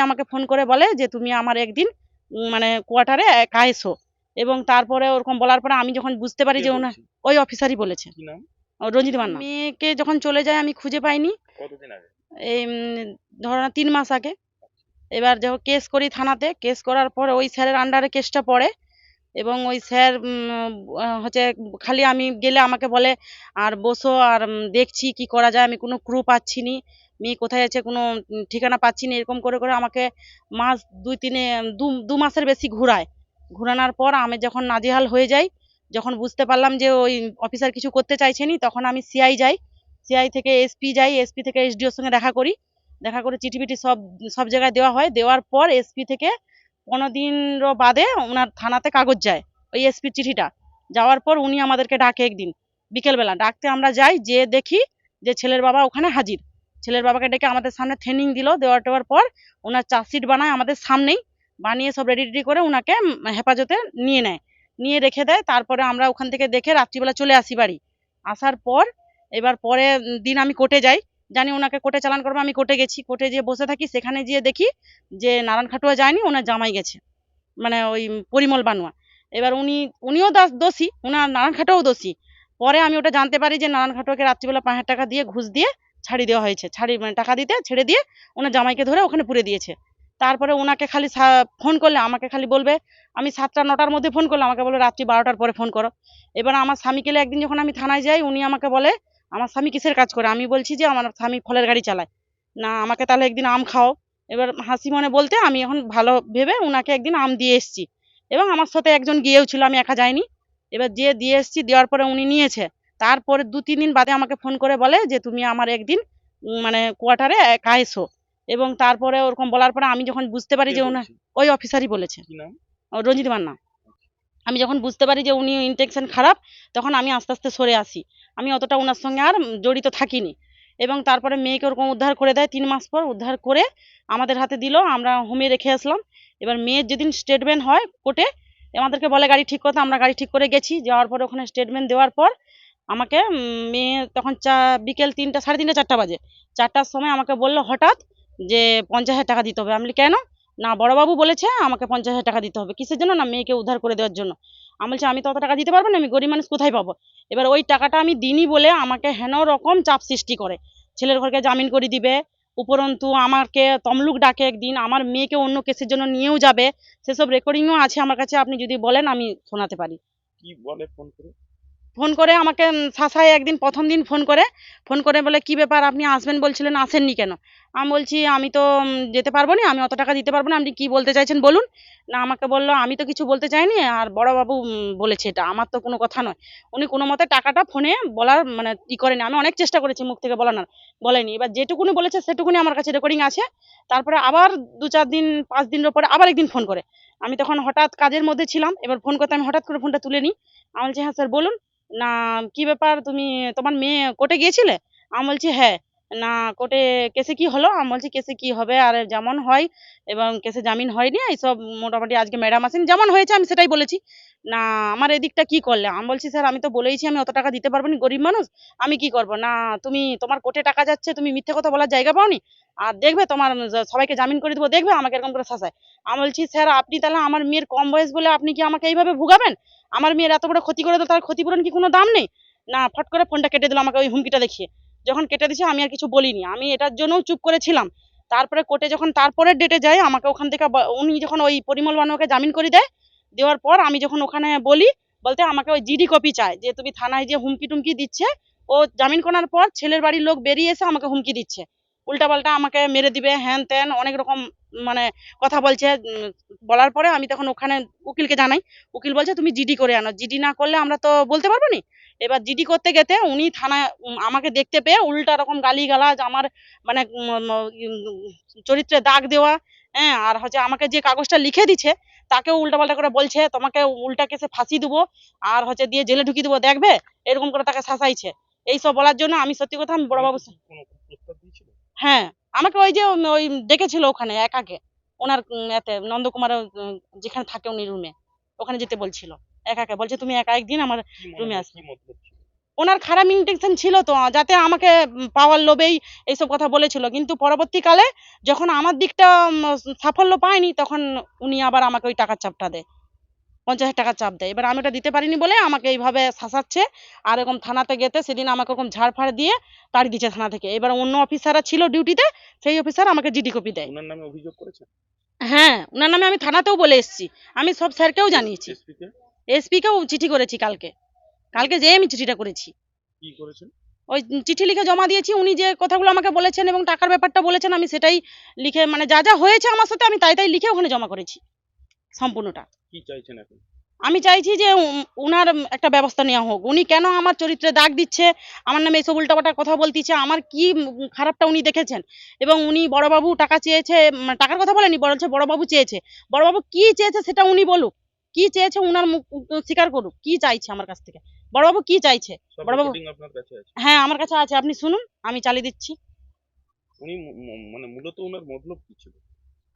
আমাকে ফোন করে বলে যে তুমি আমার একদিন মানে কোয়ার্টারে একা এসো। এবং তারপরে ওরকম বলার পরে আমি যখন বুঝতে পারি যে ওনার ওই অফিসারই বলেছে। রঞ্জিত মান্না। মেয়েকে যখন চলে যায় আমি খুঁজে পাইনি। আগে? এই ধরো তিন মাস আগে। এবার যখন কেস করি থানাতে কেস করার পর ওই স্যারের আন্ডারে কেসটা পড়ে। এবং ওই স্যার হচ্ছে খালি আমি গেলে আমাকে বলে আর বসো আর দেখছি কি করা যায়। আমি কোনো ক্রু পাচ্ছি নি। মেয়ে কোথায় আছে কোনো ঠিকানা পাচ্ছি না, এরকম করে করে আমাকে মাস দুই তিনে, দু দু মাসের বেশি ঘুরায়। ঘুরানোর পর আমি যখন নাজেহাল হয়ে যাই, যখন বুঝতে পারলাম যে ওই অফিসার কিছু করতে চাইছে নি, তখন আমি সিআই যাই। সিআই থেকে এসপি যাই, এসপি থেকে এসডিওর সঙ্গে দেখা করি। দেখা করে চিঠি পিটি সব সব জায়গায় দেওয়া হয়। দেওয়ার পর এসপি থেকে পনেরো দিনও বাদে ওনার থানাতে কাগজ যায়, ওই এসপির চিঠিটা। যাওয়ার পর উনি আমাদেরকে ডাকে একদিন, বিকেলবেলা। ডাকতে আমরা যাই যে দেখি যে ছেলের বাবা ওখানে হাজির। ছেলের বাবাকে ডেকে আমাদের সামনে ট্রেনিং দিল, দেওয়ার টেওয়ার পর ওনার চার্জশিট বানায় আমাদের সামনেই, বানিয়ে সব রেডি রেডি করে ওনাকে হেফাজতে নিয়ে নেয়। নিয়ে রেখে দেয়, তারপরে আমরা ওখান থেকে দেখে রাত্রিবেলা চলে আসি বাড়ি। আসার পর, এবার পরে দিন আমি কোর্টে যাই। জানি ওনাকে কোর্টে চালান করব, আমি কোর্টে গেছি। কোর্টে যেয়ে বসে থাকি, সেখানে গিয়ে দেখি যে নারায়ণ খাটুয়া যায়নি, ওনার জামাই গেছে। মানে ওই পরিমল বানুয়া। এবার উনি, উনিও দাস- দোষী ওনার নারায়ণ খাটুয়াও দোষী। পরে আমি ওটা জানতে পারি যে নারায়ণ খাটুয়াকে রাত্রিবেলা পাঁচ হাজার টাকা দিয়ে ঘুষ দিয়ে ছাড়ি দেওয়া হয়েছে। ছাড়ি মানে টাকা দিতে, ছেড়ে দিয়ে ওনার জামাইকে ধরে ওখানে পুরে দিয়েছে। তারপরে ওনাকে খালি ফোন করলে, আমাকে খালি বলবে, আমি সাতটা, নটার মধ্যে ফোন করলে আমাকে বলে, রাত্রি বারোটার পরে ফোন করো। এবার আমার স্বামীকে একদিন যখন আমি থানায় যাই, উনি আমাকে বলে, আমার স্বামী কিসের কাজ করে? আমি বলছি যে, আমার স্বামী ফলের গাড়ি চালায়। না, আমাকে তাহলে একদিন আম খাও এবার হাসি মনে বলতে আমি এখন ভালো ভেবে ওনাকে একদিন আম দিয়ে এসেছি। এবং আমার সাথে একজন গিয়েও ছিল, আমি একা যাইনি। এবার যে দিয়ে এসেছি, দেওয়ার পরে উনি নিয়েছে। তারপরে দু তিন দিন বাদে আমাকে ফোন করে বলে যে তুমি আমার একদিন মানে কোয়ার্টারে একা এসো। এবং তারপরে ওরকম বলার পরে আমি যখন বুঝতে পারি যে ওনার ওই অফিসারই বলেছে। রঞ্জিত মান্না। আমি যখন বুঝতে পারি যে উনি ইন্টেনশন খারাপ তখন আমি আস্তে আস্তে সরে আসি। আমি অতটা ওনার সঙ্গে আর জড়িত থাকিনি। এবং তারপরে মেয়েকে ওরকম উদ্ধার করে দেয় তিন মাস পর উদ্ধার করে আমাদের হাতে দিল আমরা হোমে রেখে আসলাম। এবার মেয়ের যেদিন স্টেটমেন্ট হয় কোর্টে আমাদেরকে বলে গাড়ি ঠিক করতে আমরা গাড়ি ঠিক করে গেছি। যাওয়ার পরে ওখানে স্টেটমেন্ট দেওয়ার পর আমাকে মেয়ে তখন চা, বিকেল তিনটা, সাড়ে তিনটা, চারটা বাজে। চারটার সময় আমাকে বলল হঠাৎ যে, পঞ্চাশ হাজার টাকা দিতে হবে। আমি কেন? না, বড়বাবু বলেছে আমাকে পঞ্চাশ হাজার টাকা দিতে হবে। কিসের জন্য? না, মেয়েকে উদ্ধার করে দেওয়ার জন্য। আমি বলছি, আমি তো অত টাকা দিতে পারব না, আমি গরিব মানুষ কোথায় পাবো? এবার ওই টাকাটা আমি দিনই বলে আমাকে হেন রকম চাপ সৃষ্টি করে। ছেলের ঘরকে জামিন করে দিবে। উপরন্তু আমাকে তমলুক ডাকে একদিন, আমার মেয়েকে অন্য কেসের জন্য নিয়েও যাবে। সেসব রেকর্ডিংও আছে আমার কাছে, আপনি যদি বলেন আমি শোনাতে পারি। কি বলে ফোন করে? ফোন করে আমাকে শাসায় একদিন প্রথম দিন ফোন করে ফোন করে বলে, কি ব্যাপার আপনি আসবেন বলছিলেন, আসেননি কেন? আমি বলছি, আমি তো যেতে পারব না, আমি অত টাকা দিতে পারব না। আপনি কি বলতে চাইছেন বলুন। না, আমাকে বলল, আমি তো কিছু বলতে চাইনি, আর বড়বাবু বলেছে এটা। আমার তো কোনো কথা নয়। উনি কোনো মতে টাকাটা ফোনে বলার মানে ই করেনি। আমি অনেক চেষ্টা করেছি মুখ থেকে বলানোর বলেনি। এবার যেটুকুনি বলেছে, সেটুকুনি আমার কাছে রেকর্ডিং আছে। তারপরে আবার দু চার দিন, পাঁচ দিনের পরে আবার একদিন ফোন করে। আমি তখন হঠাৎ কাজের মধ্যে ছিলাম। এবার ফোন করতে আমি হঠাৎ করে ফোনটা তুলে নিই। আমি বলছি হ্যাঁ স্যার বলুন। না, কি ব্যাপার? তুমি, তোমার মেয়ে কোর্টে গিয়েছিলে? আমি বলছি হ্যাঁ। না, কোর্টে কেসে কি হলো? আমি বলছি, কেসে কি হবে? আর যেমন হয়, এবং কেসে জামিন হয়নি এইসব মোটামুটি আজকে ম্যাডাম আসেন যেমন হয়েছে আমি সেটাই বলেছি। না, আমার এদিকটা কি করলে? আমি বলছি, স্যার, আমি তো বলেইছি, আমি অত টাকা দিতে পারব না, গরিব মানুষ, আমি কি করব? না, তুমি, তোমার কোর্টে টাকা যাচ্ছে, তুমি মিথ্যে কথা বলার জায়গা পাওনি, আর দেখবে তোমার সবাইকে জামিন করে দেবো, দেখবে আমাকে এরকম করে শাসায়। আমি বলছি, স্যার, আপনি তাহলে আমার মেয়ের কম বয়স বলে আপনি কি আমাকে এইভাবে ভুগাবেন? আমার মেয়ের এত বড় ক্ষতি করে দিল তার ক্ষতিপূরণ কি কোনো দাম নেই? না, ফট করে ফোনটা কেটে দিল আমাকে ওই হুমকিটা দেখিয়ে। যখন কেটে দিছে, আমি আর কিছু বলিনি। আমি এটার জন্যও চুপ করেছিলাম। তারপরে কোর্টে যখন, তারপরের ডেটে যাই, আমাকে ওখান থেকে উনি যখন ওই পরিমল বানুয়াকে জামিন করে দেয়, দেওয়ার পর আমি যখন ওখানে বলি, বলতে আমাকে ওই জিডি কপি চায় যে, তুমি থানায় যে হুমকি টুমকি দিচ্ছে, ও জামিন করার পর ছেলের বাড়ির লোক বেরিয়ে এসে আমাকে হুমকি দিচ্ছে। উল্টাপাল্টা আমাকে মেরে দিবে, হ্যান ত্যান, অনেক রকম মানে কথা বলছে বলার পরে আমি তখন ওখানে উকিলকে জানাই। উকিল বলছে, তুমি জিডি করে আনো। জিডি না করলে আমরা তো বলতে পারব নি? এবার জিডি করতে গেতে উনি থানায় আমাকে দেখতে পেয়ে উল্টা রকম গালিগালাজ আমার মানে চরিত্রে দাগ দেওয়া হ্যাঁ আর হচ্ছে আমাকে যে কাগজটা লিখে দিছে তাকেও উল্টাপাল্টা করে বলছে তোমাকে উল্টা কেসে ফাঁসি দেবো আর হচ্ছে দিয়ে জেলে ঢুকিয়ে দেবো দেখবে? এরকম করে তাকে শাসাইছে। এইসব বলার জন্য আমি সত্যি কথা আমি বড়বাবু হ্যাঁ আমাকে ওই যে ওই ডেকেছিল ওখানে একাকে। ওনার এতে নন্দকুমারের উম যেখানে থাকে উনি রুমে ওখানে যেতে বলছিল। একাকে। বলছে তুমি একা একদিন আমার রুমে আসবে। ওনার খারাপ ইন্টেনশন ছিল তো যাতে আমাকে পাওয়ার লোভেই এইসব কথা বলেছিল। কিন্তু পরবর্তীকালে যখন আমার দিকটা সাফল্য পায়নি তখন উনি আবার আমাকে ওই টাকার চাপটা দেয়। পঞ্চাশ হাজার টাকার চাপ দেয়। এবার আমি ওটা দিতে পারিনি বলে আমাকে এইভাবে শাসাচ্ছে আর এরকম থানাতে গেতে সেদিন আমাকে ওরকম ঝাড় ফাড় দিয়ে তাড়ি দিচ্ছে থানা থেকে। এবার অন্য অফিসাররা ছিল ডিউটিতে সেই অফিসার আমাকে জিডি কপি দেয়। ওনার নামে অভিযোগ করেছেন? হ্যাঁ ওনার নামে আমি থানাতেও বলে এসেছি। আমি সব স্যারকেও জানিয়েছি। এসপিকেও চিঠি করেছি কালকে। কালকে যেয়ে আমি চিঠিটা করেছি। কি করেছেন? ওই চিঠি লিখে জমা দিয়েছি উনি যে কথাগুলো আমাকে বলেছেন এবং টাকার ব্যাপারটা বলেছেন আমি সেটাই লিখে মানে যা যা হয়েছে আমার সাথে আমি তাই তাই লিখে ওখানে জমা করেছি সম্পূর্ণটা। কি চাইছেন এখন? আমি চাইছি যে উনার একটা ব্যবস্থা নেওয়া হোক। উনি কেন আমার চরিত্রে দাগ দিচ্ছে আমার নামে এসব উল্টাপাল্টা কথা বলতিছে আমার কি খারাপটা উনি দেখেছেন? এবং উনি বড়বাবু টাকা চেয়েছে উম, টাকার কথা বলেনি বলছে বড়বাবু চেয়েছে। বড়বাবু কি চেয়েছে সেটা উনি বলুক। কি চেয়েছে উনার মুখ স্বীকার করুক কি চাইছে আমার কাছ থেকে? বড়বাবু কি চাইছে? বড়বাবু- হ্যাঁ আমার কাছে আছে আপনি শুনুন আমি চালিয়ে দিচ্ছি। উনি মানে মূলত ওনার মতলব কি ছিল?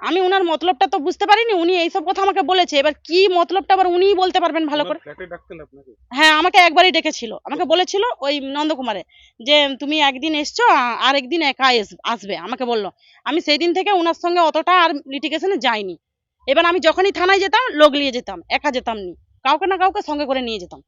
আমি উনার মতলবটা তো বুঝতে পারিনি উনি এইসব কথা আমাকে বলেছে এবার কি মতলবটা আবার উনিই বলতে পারবেন ভালো করে? ফ্ল্যাটে ডাকতেন আপনাকে? হ্যাঁ আমাকে একবারই ডেকেছিল আমাকে বলেছিল ওই নন্দকুমারে যে তুমি একদিন এসছো আর একদিন একা আসবে। আমাকে বলল। আমি সেই দিন থেকে ওনার সঙ্গে অতটা আর লিটিগেশনে যাইনি। এবার আমি যখনই থানায় যেতাম, লোক নিয়ে যেতাম, একা যেতাম নি। কাউকে না কাউকে সঙ্গে করে নিয়ে যেতাম।